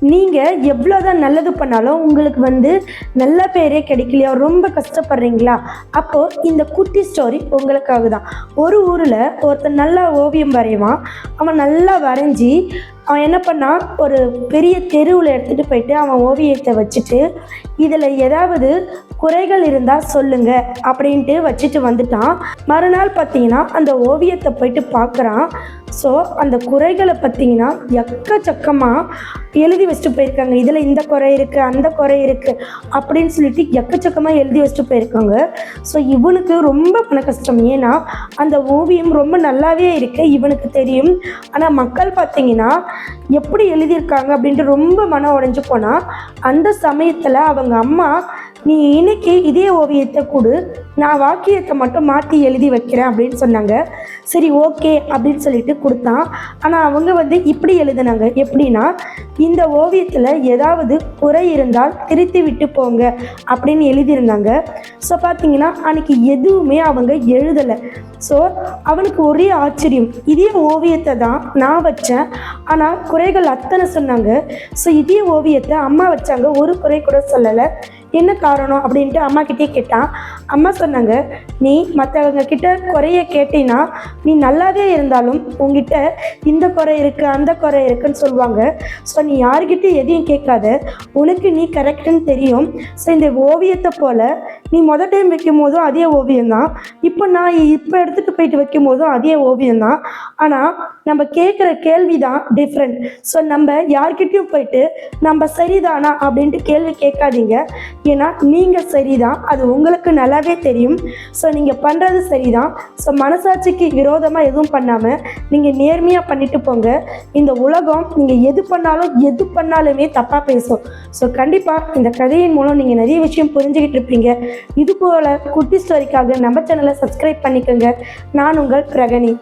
நீங்கள் எவ்வளோதான் நல்லது பண்ணாலும் உங்களுக்கு வந்து நல்ல பேரே கிடைக்கலையா? ரொம்ப கஷ்டப்படுறீங்களா? அப்போது இந்த குட்டி ஸ்டோரி உங்களுக்காக தான் ஒரு ஊரில் ஒருத்தன் நல்லா ஓவியம் வரைவான். அவன் நல்லா வரைஞ்சி அவன் என்ன பண்ணான்? ஒரு பெரிய தெருவில் எடுத்துகிட்டு போயிட்டு அவன் ஓவியத்தை வச்சுட்டு இதில் ஏதாவது குறைகள் இருந்தால் சொல்லுங்க அப்படின்ட்டு வச்சுட்டு வந்துட்டான். மறுநாள் பார்த்தீங்கன்னா அந்த ஓவியத்தை போயிட்டு பார்க்குறான் ஸோ அந்த குறைகளை பார்த்தீங்கன்னா எக்கச்சக்கமாக எழுதி வச்சுட்டு போயிருக்காங்க. இதில் இந்த குறை இருக்குது அந்த குறை இருக்குது அப்படின்னு சொல்லிட்டு எக்கச்சக்கமாக எழுதி வச்சுட்டு போயிருக்காங்க. ஸோ இவனுக்கு ரொம்ப மன கஷ்டம். ஏன்னா அந்த ஓவியம் ரொம்ப நல்லாவே இருக்கு இவனுக்கு தெரியும். ஆனால் மக்கள் பார்த்தீங்கன்னா எப்படி எழுதியிருக்காங்க அப்படின்ட்டு ரொம்ப மனம் உடைஞ்சு போனால் அந்த சமயத்தில் அவங்க அம்மா நீ இன்னைக்கு இதே ஓவியத்தை கொடு நான் வாக்கியத்தை மட்டும் மாற்றி எழுதி வைக்கிறேன் அப்படின்னு சொன்னாங்க. சரி ஓகே அப்படின்னு சொல்லிட்டு கொடுத்தான். ஆனால் அவங்க வந்து இப்படி எழுதுனாங்க. எப்படின்னா இந்த ஓவியத்தில் ஏதாவது குறை இருந்தால் திருத்தி விட்டு போங்க அப்படின்னு எழுதியிருந்தாங்க. ஸோ பார்த்தீங்கன்னா அன்னைக்கு எதுவுமே அவங்க எழுதலை. ஸோ அவனுக்கு ஒரே ஆச்சரியம். இதே ஓவியத்தை தான் நான் வச்சேன். ஆனால் குறைகள் அத்தனை சொன்னாங்க. ஸோ இதே ஓவியத்தை அம்மா வச்சாங்க. ஒரு குறை கூட சொல்லலை. என்ன காரணம் அப்படின்ட்டு அம்மா கிட்டே கேட்டான். அம்மா சொன்னாங்க நீ மற்றவங்க கிட்ட குறைய கேட்டினா நீ நல்லாவே இருந்தாலும் உங்ககிட்ட இந்த குறை இருக்குது அந்த குறை இருக்குன்னு சொல்லுவாங்க. ஸோ நீ யாருக்கிட்ட எதையும் கேட்காத. உனக்கு நீ கரெக்டுன்னு தெரியும். ஸோ இந்த ஓவியத்தை போல் நீ மொதல் டைம் வைக்கும் போதும் அதே ஓவியம் தான். இப்போ நான் இப்போ எடுத்துகிட்டு போயிட்டு வைக்கும் போதும் அதே ஓவியம் தான். ஆனால் நம்ம கேட்குற கேள்வி தான் டிஃப்ரெண்ட் ஸோ நம்ம யார்கிட்டையும் போயிட்டு நம்ம சரிதானா அப்படின்ட்டு கேள்வி கேட்காதீங்க. ஏன்னா நீங்கள் சரிதான் அது உங்களுக்கு நல்லாவே தெரியும். ஸோ நீங்கள் பண்ணுறது சரிதான். ஸோ மனசாட்சிக்கு விரோதமாக எதுவும் பண்ணாமல் நீங்கள் நேர்மையாக பண்ணிட்டு போங்க. இந்த உலகம் நீங்கள் எது பண்ணாலும் எது பண்ணாலுமே தப்பாக பேசும். ஸோ கண்டிப்பாக இந்த கதையின் மூலம் நீங்கள் நிறைய விஷயம் புரிஞ்சுக்கிட்டு இருப்பீங்க. இது போல் குட்டி ஸ்டோரிக்காக நம்ம சேனலை சப்ஸ்கிரைப் பண்ணிக்கோங்க. நான் உங்கள் பிரகணி